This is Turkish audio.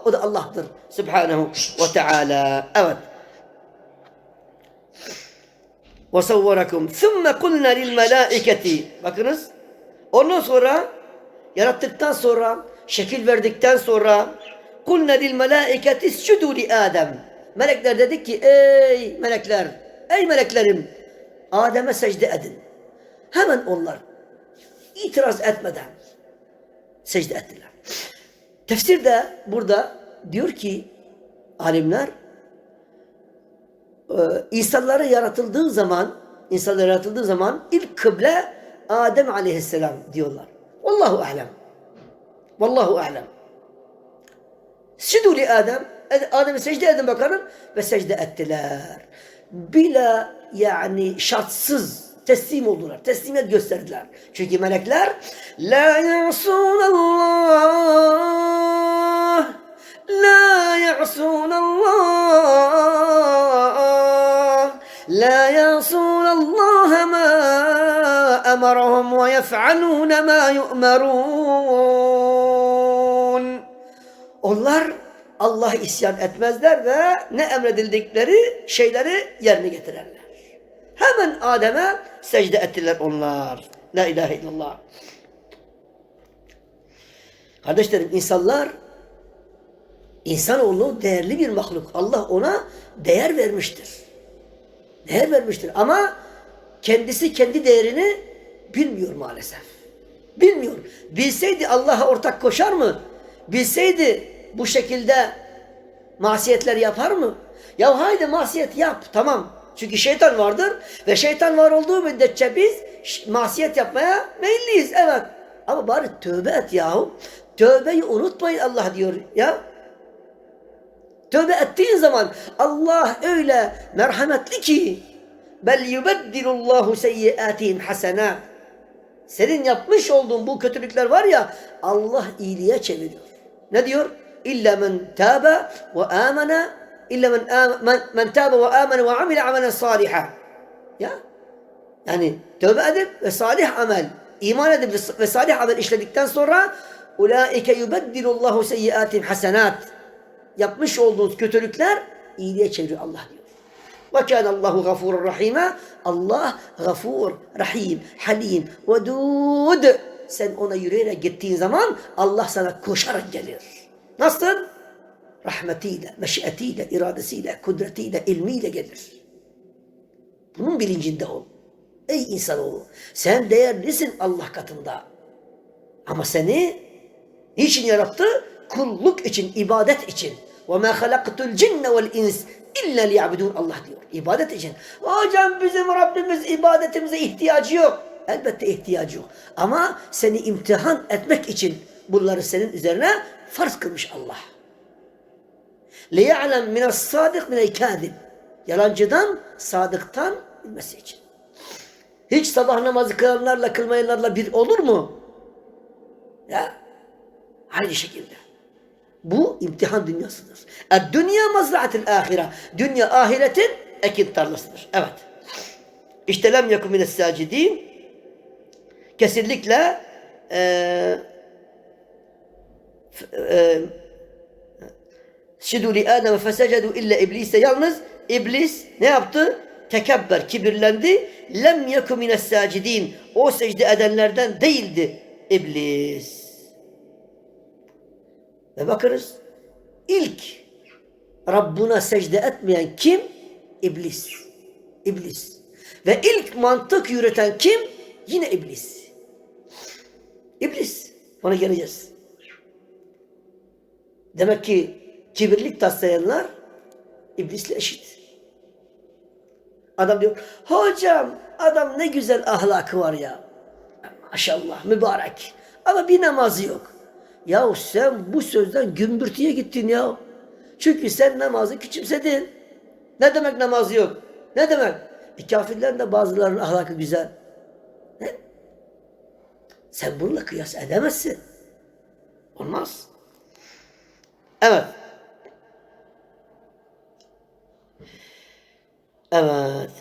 O da Allah'tır. Subhanahu ve Teala. Evet. وَصَوَّرَكُمْ ثُمَّ قُلْنَا لِلْمَلَائِكَةِ Bakınız. Ondan sonra yarattıktan sonra şekil verdikten sonra قُلْنَا لِلْمَلَائِكَةِ اسْجُدُوا لِآدَمْ Melekler dedik ki ey melekler, ey meleklerim Adem'e secde edin. Hemen onlar itiraz etmeden secde ettiler. Tefsirde burada diyor ki alimler e, insanları yaratıldığı zaman insanlar yaratıldığı zaman ilk kıble Adem aleyhisselam diyorlar. Vallahu alem. Vallahu alem. Sidu li Adem. Adem'e secde edin bakalım. Ve secde ettiler. Bila yani şartsız teslim oldular. Teslimiyet gösterdiler. Çünkü melekler La ya'sunallah La ya'sunallah La ya'sunallah ma emarahum ve yef'alun ma yu'merun Onlar Allah'a isyan etmezler ve ne emredildikleri şeyleri yerine getirirler. Hemen Adem'e secde ettiler onlar. La ilahe illallah. Kardeşlerim insanlar insanoğlu değerli bir mahluk. Allah ona değer vermiştir. Değer vermiştir ama kendisi kendi değerini bilmiyor maalesef. Bilmiyor. Bilseydi Allah'a ortak koşar mı? Bilseydi bu şekilde masiyetler yapar mı? Ya haydi masiyet yap tamam. Çünkü şeytan vardır ve şeytan var olduğu müddetçe biz masiyet yapmaya meyilliyiz. Evet. Ama bari tövbe et yahu. Tövbeyi unutmayın Allah diyor ya. Tövbe ettiğin zaman Allah öyle merhametli ki bel yubeddilullahu seyyiatihim hasenat. Senin yapmış olduğun bu kötülükler var ya Allah iyiliğe çeviriyor. Ne diyor? İlla men tâbe ve âmene illa men, men, men tâbe ve âmene ve amile amelen saliha. Ya yani tövbe edip ve salih amel, iman edip ve salih amel işledikten sonra ulaike yubeddilullahu seyyiatim hasenat. Yapmış olduğunuz kötülükler iyiliğe çeviriyor Allah diyor. Ve kâne Allahu gafurur rahime. Allah gafur, rahim, halim, vedud. Sen ona yürüyerek gittiğin zaman Allah sana koşarak gelir. Nasıl? Rahmetiyle, meşiyetiyle, iradesiyle, kudretiyle, ilmiyle gelir. Bunun bilincinde ol. Ey insanoğlu sen değerlisin Allah katında. Ama seni niçin yarattı? Kulluk için, ibadet için. وَمَا خَلَقْتُ الْجِنَّ وَالْاِنْسِ اِلَّا لِيَعْبُدُونَ Allah diyor. İbadet için. Hocam bizim Rabbimiz ibadetimize ihtiyacı yok. Elbette ihtiyacı yok. Ama seni imtihan etmek için bunları senin üzerine farz kılmış Allah. لِيَعْلَمْ مِنَ الصَّادِقْ مِنَ الْكَاذِبِ Yalancıdan, sadıktan bilmesi için. Hiç sabah namazı kılanlarla kılmayanlarla bir olur mu? Ya aynı şekilde. Bu imtihan dünyasıdır. Dünya mazraatil ahire. Dünya ahiretin ekin tarlasıdır. Evet. İşte lem yakun mines sacidin. Kesinlikle e, e, Şidu li Adem fesecedu illa iblise. Yalnız iblis ne yaptı? Tekebber, kibirlendi. Lem yeku mines sacidin. O secde edenlerden değildi iblis. Ve bakınız ilk Rabbuna secde etmeyen kim? İblis. İblis. Ve ilk mantık yürüten kim? Yine iblis. İblis. Ona geleceğiz. Demek ki kibirlik taslayanlar iblisle eşit. Adam diyor, hocam adam ne güzel ahlakı var ya. Maşallah mübarek. Ama bir namazı yok. Ya sen bu sözden gümbürtüye gittin ya. Çünkü sen namazı küçümsedin. Ne demek namazı yok? Ne demek? E kafirlerin de bazılarının ahlakı güzel. Ne? Sen bununla kıyas edemezsin. Olmaz. Evet. Evet.